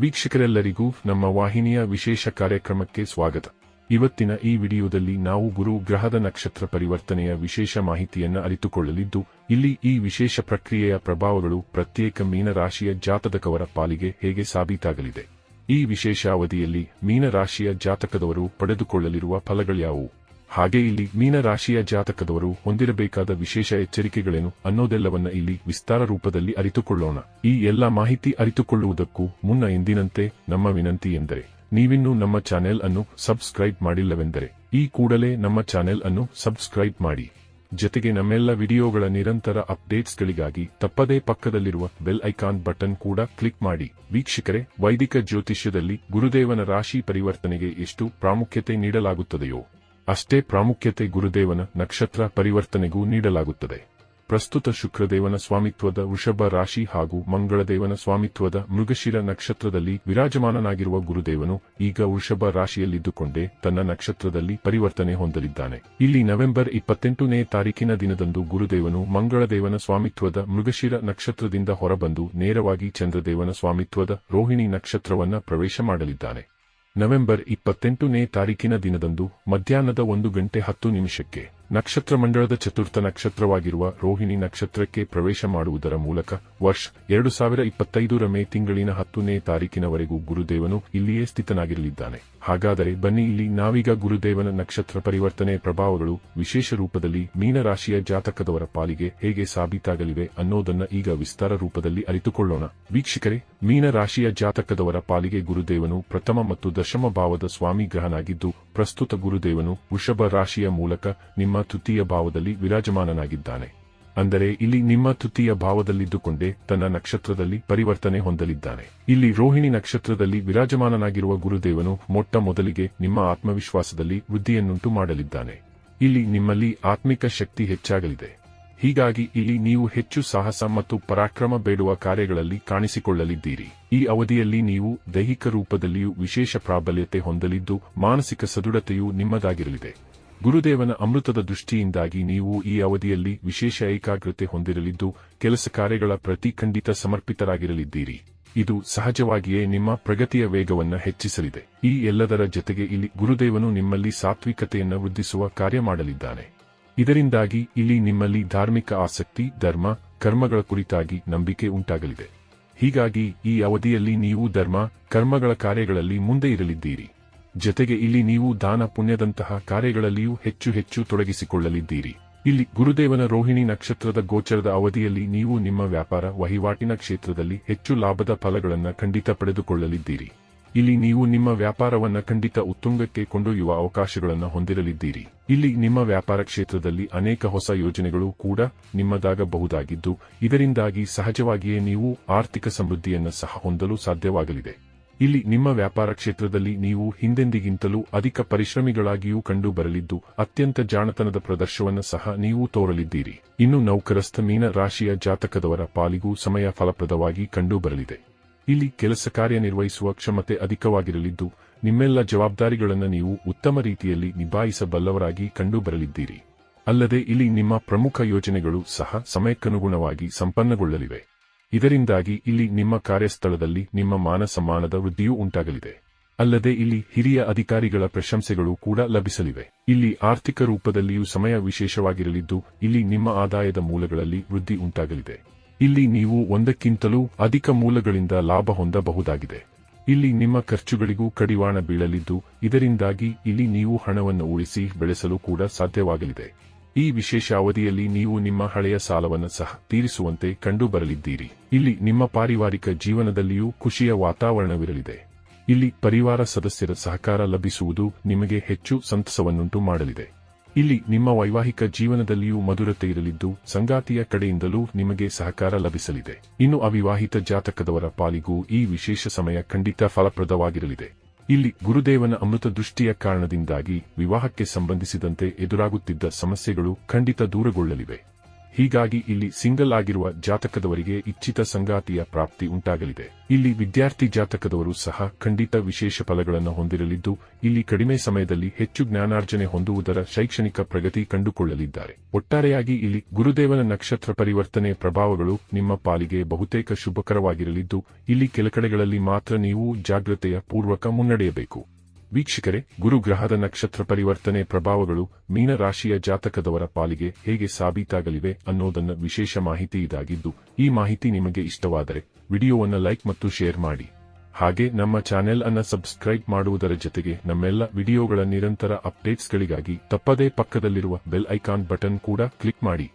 ವೀಕ್ಷಕರೆಲ್ಲರಿಗೂ ನಮ್ಮ ವಾಹಿನಿಯ ವಿಶೇಷ ಕಾರ್ಯಕ್ರಮಕ್ಕೆ ಸ್ವಾಗತ. ಇವತ್ತಿನ ಈ ವಿಡಿಯೋದಲ್ಲಿ ನಾವು ಗುರು ಗ್ರಹದ ನಕ್ಷತ್ರ ಪರಿವರ್ತನೆಯ ವಿಶೇಷ ಮಾಹಿತಿಯನ್ನು ಅರಿತುಕೊಳ್ಳಲಿದ್ದು, ಇಲ್ಲಿ ಈ ವಿಶೇಷ ಪ್ರಕ್ರಿಯೆಯ ಪ್ರಭಾವಗಳು ಪ್ರತ್ಯೇಕ ಮೀನರಾಶಿಯ ಜಾತಕವರ ಪಾಲಿಗೆ ಹೇಗೆ ಸಾಬೀತಾಗಲಿದೆ. ಈ ವಿಶೇಷ ಅವಧಿಯಲ್ಲಿ ಮೀನರಾಶಿಯ ಜಾತಕದವರು ಪಡೆದುಕೊಳ್ಳಲಿರುವ ಫಲಗಳ್ಯಾವುವು ಹಾಗೆ ಇಲ್ಲಿ ಮೀನರಾಶಿಯ ಜಾತಕದವರು ಹೊಂದಿರಬೇಕಾದ ವಿಶೇಷ ಎಚ್ಚರಿಕೆಗಳೇನು ಅನ್ನೋದೆಲ್ಲವನ್ನ ಇಲ್ಲಿ ವಿಸ್ತಾರ ರೂಪದಲ್ಲಿ ಅರಿತುಕೊಳ್ಳೋಣ. ಈ ಎಲ್ಲ ಮಾಹಿತಿ ಅರಿತುಕೊಳ್ಳುವುದಕ್ಕೂ ಮುನ್ನ ಎಂದಿನಂತೆ ನಮ್ಮ ವಿನಂತಿ ಎಂದರೆ, ನೀವಿನ್ನೂ ನಮ್ಮ ಚಾನೆಲ್ ಅನ್ನು ಸಬ್ಸ್ಕ್ರೈಬ್ ಮಾಡಿಲ್ಲವೆಂದರೆ, ಈ ಕೂಡಲೇ ನಮ್ಮ ಚಾನೆಲ್ ಅನ್ನು ಸಬ್ಸ್ಕ್ರೈಬ್ ಮಾಡಿ. ಜೊತೆಗೆ ನಮ್ಮೆಲ್ಲ ವಿಡಿಯೋಗಳ ನಿರಂತರ ಅಪ್ಡೇಟ್ಸ್ಗಳಿಗಾಗಿ ತಪ್ಪದೇ ಪಕ್ಕದಲ್ಲಿರುವ ಬೆಲ್ ಐಕಾನ್ ಬಟನ್ ಕೂಡ ಕ್ಲಿಕ್ ಮಾಡಿ. ವೀಕ್ಷಕರೇ, ವೈದಿಕ ಜ್ಯೋತಿಷ್ಯದಲ್ಲಿ ಗುರುದೇವನ ರಾಶಿ ಪರಿವರ್ತನೆಗೆ ಎಷ್ಟು ಪ್ರಾಮುಖ್ಯತೆ ನೀಡಲಾಗುತ್ತದೆಯೋ ಅಷ್ಟೇ ಪ್ರಾಮುಖ್ಯತೆ ಗುರುದೇವನ ನಕ್ಷತ್ರ ಪರಿವರ್ತನೆಗೂ ನೀಡಲಾಗುತ್ತದೆ. ಪ್ರಸ್ತುತ ಶುಕ್ರದೇವನ ಸ್ವಾಮಿತ್ವದ ವೃಷಭ ರಾಶಿ ಹಾಗೂ ಮಂಗಳದೇವನ ಸ್ವಾಮಿತ್ವದ ಮೃಗಶಿರ ನಕ್ಷತ್ರದಲ್ಲಿ ವಿರಾಜಮಾನನಾಗಿರುವ ಗುರುದೇವನು ಈಗ ವೃಷಭ ರಾಶಿಯಲ್ಲಿದ್ದುಕೊಂಡೇ ತನ್ನ ನಕ್ಷತ್ರದಲ್ಲಿ ಪರಿವರ್ತನೆ ಹೊಂದಲಿದ್ದಾನೆ. ಇಲ್ಲಿ ನವೆಂಬರ್ ಇಪ್ಪತ್ತೆಂಟನೇ ತಾರೀಕಿನ ದಿನದಂದು ಗುರುದೇವನು ಮಂಗಳದೇವನ ಸ್ವಾಮಿತ್ವದ ಮೃಗಶಿರ ನಕ್ಷತ್ರದಿಂದ ಹೊರಬಂದು ನೇರವಾಗಿ ಚಂದ್ರದೇವನ ಸ್ವಾಮಿತ್ವದ ರೋಹಿಣಿ ನಕ್ಷತ್ರವನ್ನ ಪ್ರವೇಶ ಮಾಡಲಿದ್ದಾನೆ. ನವೆಂಬರ್ ಇಪ್ಪತ್ತೆಂಟನೇ ತಾರೀಕಿನ ದಿನದಂದು ಮಧ್ಯಾಹ್ನದ ಒಂದು ಗಂಟೆ ಹತ್ತು ನಿಮಿಷಕ್ಕೆ ನಕ್ಷತ್ರ ಮಂಡಳದ ಚತುರ್ಥ ನಕ್ಷತ್ರವಾಗಿರುವ ರೋಹಿಣಿ ನಕ್ಷತ್ರಕ್ಕೆ ಪ್ರವೇಶ ಮಾಡುವುದರ ಮೂಲಕ ವರ್ಷ ಎರಡು ಸಾವಿರ ಇಪ್ಪತ್ತೈದರ ಮೇ ತಿಂಗಳಿನ ಹತ್ತನೇ ತಾರೀಕಿನವರೆಗೂ ಗುರುದೇವನು ಇಲ್ಲಿಯೇ ಸ್ಥಿತನಾಗಿರಲಿದ್ದಾನೆ. ಹಾಗಾದರೆ ಬನ್ನಿ ಇಲ್ಲಿ ನಾವೀಗ ಗುರುದೇವನ ನಕ್ಷತ್ರ ಪರಿವರ್ತನೆ ಪ್ರಭಾವಗಳು ವಿಶೇಷ ರೂಪದಲ್ಲಿ ಮೀನರಾಶಿಯ ಜಾತಕದವರ ಪಾಲಿಗೆ ಹೇಗೆ ಸಾಬೀತಾಗಲಿವೆ ಅನ್ನೋದನ್ನ ಈಗ ವಿಸ್ತಾರ ರೂಪದಲ್ಲಿ ಅರಿತುಕೊಳ್ಳೋಣ. ವೀಕ್ಷಕರೇ, ಮೀನರಾಶಿಯ ಜಾತಕದವರ ಪಾಲಿಗೆ ಗುರುದೇವನು ಪ್ರಥಮ ಮತ್ತು ದಶಮ ಭಾವದ ಸ್ವಾಮಿ ಗ್ರಹನಾಗಿದ್ದು ಪ್ರಸ್ತುತ ಗುರುದೇವನು ವೃಷಭ ರಾಶಿಯ ಮೂಲಕ ನಿಮ್ಮ ತೃತೀಯ ಭಾವದಲ್ಲಿ ವಿರಾಜಮಾನನಾಗಿದ್ದಾನೆ. ಅಂದರೆ ಇಲ್ಲಿ ನಿಮ್ಮ ತೃತೀಯ ಭಾವದಲ್ಲಿದ್ದುಕೊಂಡೇ ತನ್ನ ನಕ್ಷತ್ರದಲ್ಲಿ ಪರಿವರ್ತನೆ ಹೊಂದಲಿದ್ದಾನೆ. ಇಲ್ಲಿ ರೋಹಿಣಿ ನಕ್ಷತ್ರದಲ್ಲಿ ವಿರಾಜಮಾನನಾಗಿರುವ ಗುರುದೇವನು ಮೊಟ್ಟ ಮೊದಲಿಗೆ ನಿಮ್ಮ ಆತ್ಮವಿಶ್ವಾಸದಲ್ಲಿ ವೃದ್ಧಿಯನ್ನುಂಟು ಮಾಡಲಿದ್ದಾನೆ. ಇಲ್ಲಿ ನಿಮ್ಮಲ್ಲಿ ಆತ್ಮಿಕ ಶಕ್ತಿ ಹೆಚ್ಚಾಗಲಿದೆ. ಹೀಗಾಗಿ ಇಲ್ಲಿ ನೀವು ಹೆಚ್ಚು ಸಾಹಸ ಮತ್ತು ಪರಾಕ್ರಮ ಬೇಡುವ ಕಾರ್ಯಗಳಲ್ಲಿ ಕಾಣಿಸಿಕೊಳ್ಳಲಿದ್ದೀರಿ. ಈ ಅವಧಿಯಲ್ಲಿ ನೀವು ದೈಹಿಕ ರೂಪದಲ್ಲಿಯೂ ವಿಶೇಷ ಪ್ರಾಬಲ್ಯತೆ ಹೊಂದಲಿದ್ದು ಮಾನಸಿಕ ಸದೃಢತೆಯೂ ನಿಮ್ಮದಾಗಿರಲಿದೆ. ಗುರುದೇವನ ಅಮೃತದ ದೃಷ್ಟಿಯಿಂದಾಗಿ ನೀವು ಈ ಅವಧಿಯಲ್ಲಿ ವಿಶೇಷ ಏಕಾಗ್ರತೆ ಹೊಂದಿರಲಿದ್ದು ಕೆಲಸ ಕಾರ್ಯಗಳ ಪ್ರತಿ ಖಂಡಿತ ಸಮರ್ಪಿತರಾಗಿರಲಿದ್ದೀರಿ. ಇದು ಸಹಜವಾಗಿಯೇ ನಿಮ್ಮ ಪ್ರಗತಿಯ ವೇಗವನ್ನು ಹೆಚ್ಚಿಸಲಿದೆ. ಈ ಎಲ್ಲದರ ಜೊತೆಗೆ ಇಲ್ಲಿ ಗುರುದೇವನು ನಿಮ್ಮಲ್ಲಿ ಸಾತ್ವಿಕತೆಯನ್ನು ವೃದ್ಧಿಸುವ ಕಾರ್ಯ ಮಾಡಲಿದ್ದಾನೆ. ಇದರಿಂದಾಗಿ ಇಲ್ಲಿ ನಿಮ್ಮಲ್ಲಿ ಧಾರ್ಮಿಕ ಆಸಕ್ತಿ, ಧರ್ಮ, ಕರ್ಮಗಳ ಕುರಿತಾಗಿ ನಂಬಿಕೆ ಉಂಟಾಗಲಿದೆ. ಹೀಗಾಗಿ ಈ ಅವಧಿಯಲ್ಲಿ ನೀವು ಧರ್ಮ, ಕರ್ಮಗಳ ಕಾರ್ಯಗಳಲ್ಲಿ ಮುಂದೆ ಇರಲಿದ್ದೀರಿ. ಜತೆಗೆ ಇಲ್ಲಿ ನೀವು ದಾನ ಪುಣ್ಯದಂತಹ ಕಾರ್ಯಗಳಲ್ಲಿಯೂ ಹೆಚ್ಚು ಹೆಚ್ಚು ತೊಡಗಿಸಿಕೊಳ್ಳಲಿದ್ದೀರಿ. ಇಲ್ಲಿ ಗುರುದೇವನ ರೋಹಿಣಿ ನಕ್ಷತ್ರದ ಗೋಚರದ ಅವಧಿಯಲ್ಲಿ ನೀವು ನಿಮ್ಮ ವ್ಯಾಪಾರ ವಹಿವಾಟಿನ ಕ್ಷೇತ್ರದಲ್ಲಿ ಹೆಚ್ಚು ಲಾಭದ ಫಲಗಳನ್ನು ಖಂಡಿತ ಪಡೆದುಕೊಳ್ಳಲಿದ್ದೀರಿ. ಇಲ್ಲಿ ನೀವು ನಿಮ್ಮ ವ್ಯಾಪಾರವನ್ನ ಖಂಡಿತ ಉತ್ತುಂಗಕ್ಕೆ ಕೊಂಡೊಯ್ಯುವ ಅವಕಾಶಗಳನ್ನು ಹೊಂದಿರಲಿದ್ದೀರಿ. ಇಲ್ಲಿ ನಿಮ್ಮ ವ್ಯಾಪಾರ ಕ್ಷೇತ್ರದಲ್ಲಿ ಅನೇಕ ಹೊಸ ಯೋಜನೆಗಳು ಕೂಡ ನಿಮ್ಮದಾಗಬಹುದಾಗಿದ್ದು, ಇದರಿಂದಾಗಿ ಸಹಜವಾಗಿಯೇ ನೀವು ಆರ್ಥಿಕ ಸಮೃದ್ಧಿಯನ್ನು ಸಹ ಹೊಂದಲು ಸಾಧ್ಯವಾಗಲಿದೆ. ಇಲ್ಲಿ ನಿಮ್ಮ ವ್ಯಾಪಾರ ಕ್ಷೇತ್ರದಲ್ಲಿ ನೀವು ಹಿಂದೆಂದಿಗಿಂತಲೂ ಅಧಿಕ ಪರಿಶ್ರಮಿಗಳಾಗಿಯೂ ಕಂಡು ಬರಲಿದ್ದು ಅತ್ಯಂತ ಜಾಣತನದ ಪ್ರದರ್ಶವನ್ನು ಸಹ ನೀವು ತೋರಲಿದ್ದೀರಿ. ಇನ್ನು ನೌಕರಸ್ಥ ಮೀನ ರಾಶಿಯ ಜಾತಕದವರ ಪಾಲಿಗೂ ಸಮಯ ಫಲಪ್ರದವಾಗಿ ಕಂಡು ಬರಲಿದೆ ಇಲ್ಲಿ ಕೆಲಸ ಕಾರ್ಯನಿರ್ವಹಿಸುವ ಕ್ಷಮತೆ ಅಧಿಕವಾಗಿರಲಿದ್ದು, ನಿಮ್ಮೆಲ್ಲ ಜವಾಬ್ದಾರಿಗಳನ್ನು ನೀವು ಉತ್ತಮ ರೀತಿಯಲ್ಲಿ ನಿಭಾಯಿಸಬಲ್ಲವರಾಗಿ ಕಂಡುಬರಲಿದ್ದೀರಿ. ಅಲ್ಲದೆ ಇಲ್ಲಿ ನಿಮ್ಮ ಪ್ರಮುಖ ಯೋಜನೆಗಳು ಸಹ ಸಮಯಕ್ಕನುಗುಣವಾಗಿ ಸಂಪನ್ನಗೊಳ್ಳಲಿವೆ. ಇದರಿಂದಾಗಿ ಇಲ್ಲಿ ನಿಮ್ಮ ಕಾರ್ಯಸ್ಥಳದಲ್ಲಿ ನಿಮ್ಮ ಮಾನ ಸಮ್ಮಾನದ ವೃದ್ಧಿಯೂ ಉಂಟಾಗಲಿದೆ. ಅಲ್ಲದೆ ಇಲ್ಲಿ ಹಿರಿಯ ಅಧಿಕಾರಿಗಳ ಪ್ರಶಂಸೆಗಳು ಕೂಡ ಲಭಿಸಲಿವೆ. ಇಲ್ಲಿ ಆರ್ಥಿಕ ರೂಪದಲ್ಲಿಯೂ ಸಮಯ ವಿಶೇಷವಾಗಿರಲಿದ್ದು, ಇಲ್ಲಿ ನಿಮ್ಮ ಆದಾಯದ ಮೂಲಗಳಲ್ಲಿ ವೃದ್ಧಿ ಉಂಟಾಗಲಿದೆ. ಇಲ್ಲಿ ನೀವು ಒಂದಕ್ಕಿಂತಲೂ ಅಧಿಕ ಮೂಲಗಳಿಂದ ಲಾಭ ಹೊಂದಬಹುದಾಗಿದೆ. ಇಲ್ಲಿ ನಿಮ್ಮ ಖರ್ಚುಗಳಿಗೂ ಕಡಿವಾಣ ಬೀಳಲಿದ್ದು, ಇದರಿಂದಾಗಿ ಇಲ್ಲಿ ನೀವು ಹಣವನ್ನು ಉಳಿಸಿ ಬೆಳೆಸಲು ಕೂಡ ಸಾಧ್ಯವಾಗಲಿದೆ. ಈ ವಿಶೇಷ ಅವಧಿಯಲ್ಲಿ ನೀವು ನಿಮ್ಮ ಹಳೆಯ ಸಾಲವನ್ನು ಸಹ ತೀರಿಸುವಂತೆ ಕಂಡುಬರಲಿದ್ದೀರಿ. ಇಲ್ಲಿ ನಿಮ್ಮ ಪಾರಿವಾರಿಕ ಜೀವನದಲ್ಲಿಯೂ ಖುಷಿಯ ವಾತಾವರಣವಿರಲಿದೆ. ಇಲ್ಲಿ ಪರಿವಾರ ಸದಸ್ಯರ ಸಹಕಾರ ಲಭಿಸುವುದು ನಿಮಗೆ ಹೆಚ್ಚು ಸಂತಸವನ್ನುಂಟು ಮಾಡಲಿದೆ ಇಲ್ಲಿ ನಿಮ್ಮ ವೈವಾಹಿಕ ಜೀವನದಲ್ಲಿಯೂ ಮಧುರತೆ ಇರಲಿದ್ದು, ಸಂಗಾತಿಯ ಕಡೆಯಿಂದಲೂ ನಿಮಗೆ ಸಹಕಾರ ಲಭಿಸಲಿದೆ. ಇನ್ನು ಅವಿವಾಹಿತ ಜಾತಕದವರ ಪಾಲಿಗೂ ಈ ವಿಶೇಷ ಸಮಯ ಖಂಡಿತ ಫಲಪ್ರದವಾಗಿರಲಿದೆ. ಇಲ್ಲಿ ಗುರುದೇವನ ಅಮೃತ ದೃಷ್ಟಿಯ ಕಾರಣದಿಂದಾಗಿ ವಿವಾಹಕ್ಕೆ ಸಂಬಂಧಿಸಿದಂತೆ ಎದುರಾಗುತ್ತಿದ್ದ ಸಮಸ್ಯೆಗಳು ಖಂಡಿತ ದೂರಗೊಳ್ಳಲಿವೆ. ಹೀಗಾಗಿ ಇಲ್ಲಿ ಸಿಂಗಲ್ ಆಗಿರುವ ಜಾತಕದವರಿಗೆ ಇಚ್ಛಿತ ಸಂಗಾತಿಯ ಪ್ರಾಪ್ತಿ ಉಂಟಾಗಲಿದೆ. ಇಲ್ಲಿ ವಿದ್ಯಾರ್ಥಿ ಜಾತಕದವರು ಸಹ ಖಂಡಿತ ವಿಶೇಷ ಫಲಗಳನ್ನು ಹೊಂದಿರಲಿದ್ದು, ಇಲ್ಲಿ ಕಡಿಮೆ ಸಮಯದಲ್ಲಿ ಹೆಚ್ಚು ಜ್ಞಾನಾರ್ಜನೆ ಹೊಂದುವುದರ ಶೈಕ್ಷಣಿಕ ಪ್ರಗತಿ ಕಂಡುಕೊಳ್ಳಲಿದ್ದಾರೆ. ಒಟ್ಟಾರೆಯಾಗಿ ಇಲ್ಲಿ ಗುರುದೇವನ ನಕ್ಷತ್ರ ಪರಿವರ್ತನೆ ಪ್ರಭಾವಗಳು ನಿಮ್ಮ ಪಾಲಿಗೆ ಬಹುತೇಕ ಶುಭಕರವಾಗಿರಲಿದ್ದು, ಇಲ್ಲಿ ಕೆಲಕಡೆಗಳಲ್ಲಿ ಮಾತ್ರ ನೀವು ಜಾಗ್ರತೆಯ ಪೂರ್ವಕ ಮುನ್ನಡೆಯಬೇಕು. ವೀಕ್ಷಕರೇ, ಗುರುಗ್ರಹದ ನಕ್ಷತ್ರ ಪರಿವರ್ತನೆ ಪ್ರಭಾವಗಳು ಮೀನರಾಶಿಯ ಜಾತಕದವರ ಪಾಲಿಗೆ ಹೇಗೆ ಸಾಬೀತಾಗಲಿವೆ ಅನ್ನೋದನ್ನ ವಿಶೇಷ ಮಾಹಿತಿ ಇದಾಗಿದ್ದು, ಈ ಮಾಹಿತಿ ನಿಮಗೆ ಇಷ್ಟವಾದರೆ ವಿಡಿಯೋವನ್ನು ಲೈಕ್ ಮತ್ತು ಶೇರ್ ಮಾಡಿ. ಹಾಗೆ ನಮ್ಮ ಚಾನೆಲ್ ಅನ್ನ ಸಬ್ಸ್ಕ್ರೈಬ್ ಮಾಡುವುದರ ಜೊತೆಗೆ ನಮ್ಮೆಲ್ಲ ವಿಡಿಯೋಗಳ ನಿರಂತರ ಅಪ್ಡೇಟ್ಸ್ಗಳಿಗಾಗಿ ತಪ್ಪದೇ ಪಕ್ಕದಲ್ಲಿರುವ ಬೆಲ್ ಐಕಾನ್ ಬಟನ್ ಕೂಡ ಕ್ಲಿಕ್ ಮಾಡಿ.